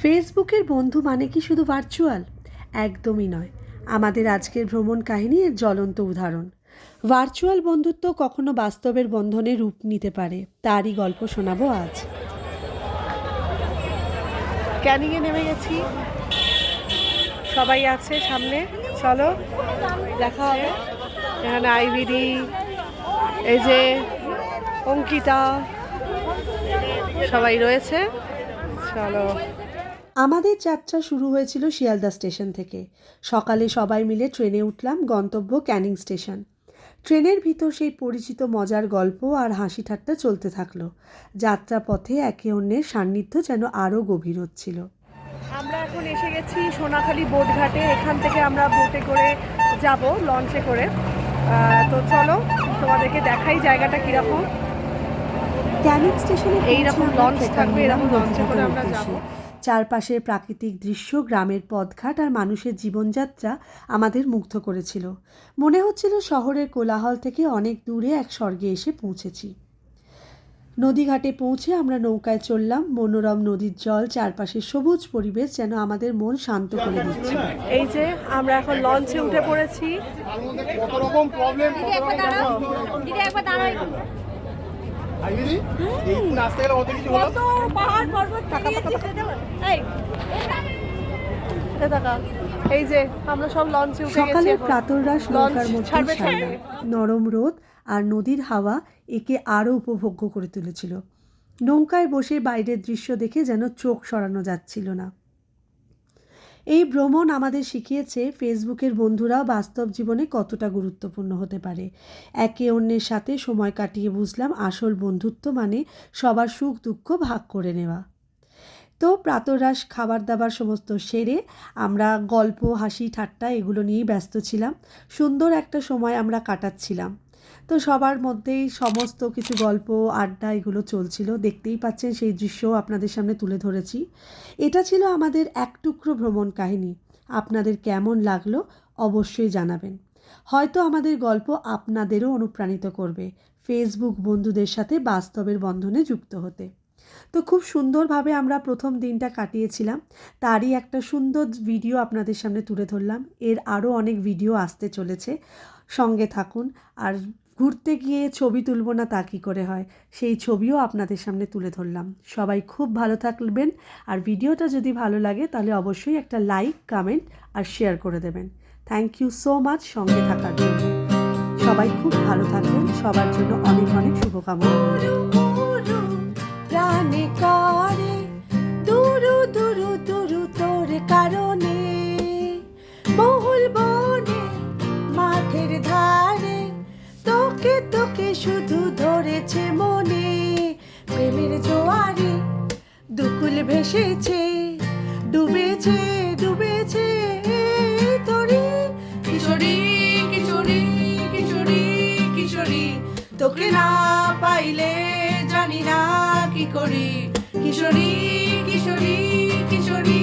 ফেসবুকের বন্ধু মানে কি শুধু ভার্চুয়াল একদমই নয়। আমাদের আজকের ভ্রমণ কাহিনী এর জ্বলন্ত উদাহরণ। ভার্চুয়াল বন্ধুত্ব কখনো বাস্তবের বন্ধনে রূপ নিতে পারে, তারই গল্প শোনাবো আজ। ক্যানিংয়ে নেমে গেছি। সবাই আছে সামনে? চলো, দেখা হবে। এখানে আইবিডি এই যে অঙ্কিতা, সবাই রয়েছে। চলো। আমাদের যাত্রা শুরু হয়েছিল শিয়ালদা স্টেশন থেকে। সকালে সবাই মিলে ট্রেনে উঠলাম গন্তব্য ক্যানিং স্টেশন। ট্রেনের ভিতর সেই পরিচিত মজার গল্প আর হাসি ঠাট্টা চলতে থাকল। যাত্রা পথে একে অন্যের সান্নিধ্য যেন আরও গভীর হচ্ছিল। আমরা এখন এসে গেছি সোনাখালী বোটঘাটে। এখান থেকে আমরা বোটে করে যাব লঞ্চে করে। তো চলো তোমাদেরকে দেখাই জায়গাটা কীরকম। ক্যানিং স্টেশনে এইরকম লঞ্চ থাকবে, এরকম লঞ্চে করে আমরা যাব। চারপাশের প্রাকৃতিক দৃশ্য গ্রামের পথঘাট আর মানুষের জীবনযাত্রা আমাদের মুগ্ধ করেছিল। মনে হচ্ছিল শহরের কোলাহল থেকে অনেক দূরে এক স্বর্গে এসে পৌঁছেছি। নদীঘাটে পৌঁছে আমরা নৌকায় চললাম। মনোরম নদীর জল চারপাশের সবুজ পরিবেশ যেন আমাদের মন শান্ত করে দিচ্ছে। এই যে আমরা এখন লঞ্চে উঠে পড়েছি। কত এই আসতে গেলে কত কিছু হলো? কত পাহাড় পর্বত এই এ দেখা, এই যে আমরা সব লঞ্চে উঠে গেছি সকালের প্রাতরাশ নৌকার মধ্যে। নরম রোদ আর নদীর হাওয়া একে আরও উপভোগ্য করে তুলেছিল। নৌকায় বসে বাইরের দৃশ্য দেখে যেন চোখ সরানো যাচ্ছিল না। এই ভ্রমণ আমাদের শিখিয়েছে ফেসবুকের বন্ধুরাও বাস্তব জীবনে কতটা গুরুত্বপূর্ণ হতে পারে। একে অন্যের সাথে সময় কাটিয়ে বুঝলাম আসল বন্ধুত্ব মানে সবার সুখ দুঃখ ভাগ করে নেওয়া। তো প্রাতরাশ খাবার দাবার সমস্ত সেরে আমরা গল্প, হাসি, ঠাট্টা এগুলো নিয়েই ব্যস্ত ছিলাম। সুন্দর একটা সময় আমরা কাটাচ্ছিলাম। তো সবার মধ্যেই সমস্ত কিছু গল্প, আড্ডা এগুলো চলছিল। দেখতেই পাচ্ছেন সেই দৃশ্যও আপনাদের সামনে তুলে ধরেছি। এটা ছিল আমাদের এক টুকরো ভ্রমণ কাহিনী। আপনাদের কেমন লাগল অবশ্যই জানাবেন। হয়তো আমাদের গল্প আপনাদেরও অনুপ্রাণিত করবে ফেসবুক বন্ধুদের সাথে বাস্তবের বন্ধনে যুক্ত হতে। তো খুব সুন্দরভাবে আমরা প্রথম দিনটা কাটিয়েছিলাম। তারই একটা সুন্দর ভিডিও আপনাদের সামনে তুলে ধরলাম। এর আরও অনেক ভিডিও আসতে চলেছে। সঙ্গে থাকুন। আর ঘুরতে গিয়ে ছবি তুলবো না তা কী করে হয়? সেই ছবিও আপনাদের সামনে তুলে ধরলাম। সবাই খুব ভালো থাকবেন আর ভিডিওটা যদি ভালো লাগে তাহলে অবশ্যই একটা লাইক, কমেন্ট আর শেয়ার করে দেবেন। থ্যাংক ইউ সো মাচ সঙ্গে থাকার জন্য। সবাই খুব ভালো থাকবেন। সবার জন্য অনেক অনেক শুভকামনা। তোকে শুধু ধরেছে মনে। প্রেমের জোয়ারে দুকুল ভেসেছে, ডুবেছে ডুবেছে কিশোরী কিশোরী কিশোরী কিশোরী, তোকে না পাইলে জানি না কি করি। কিশোরী কিশোরী কিশোরী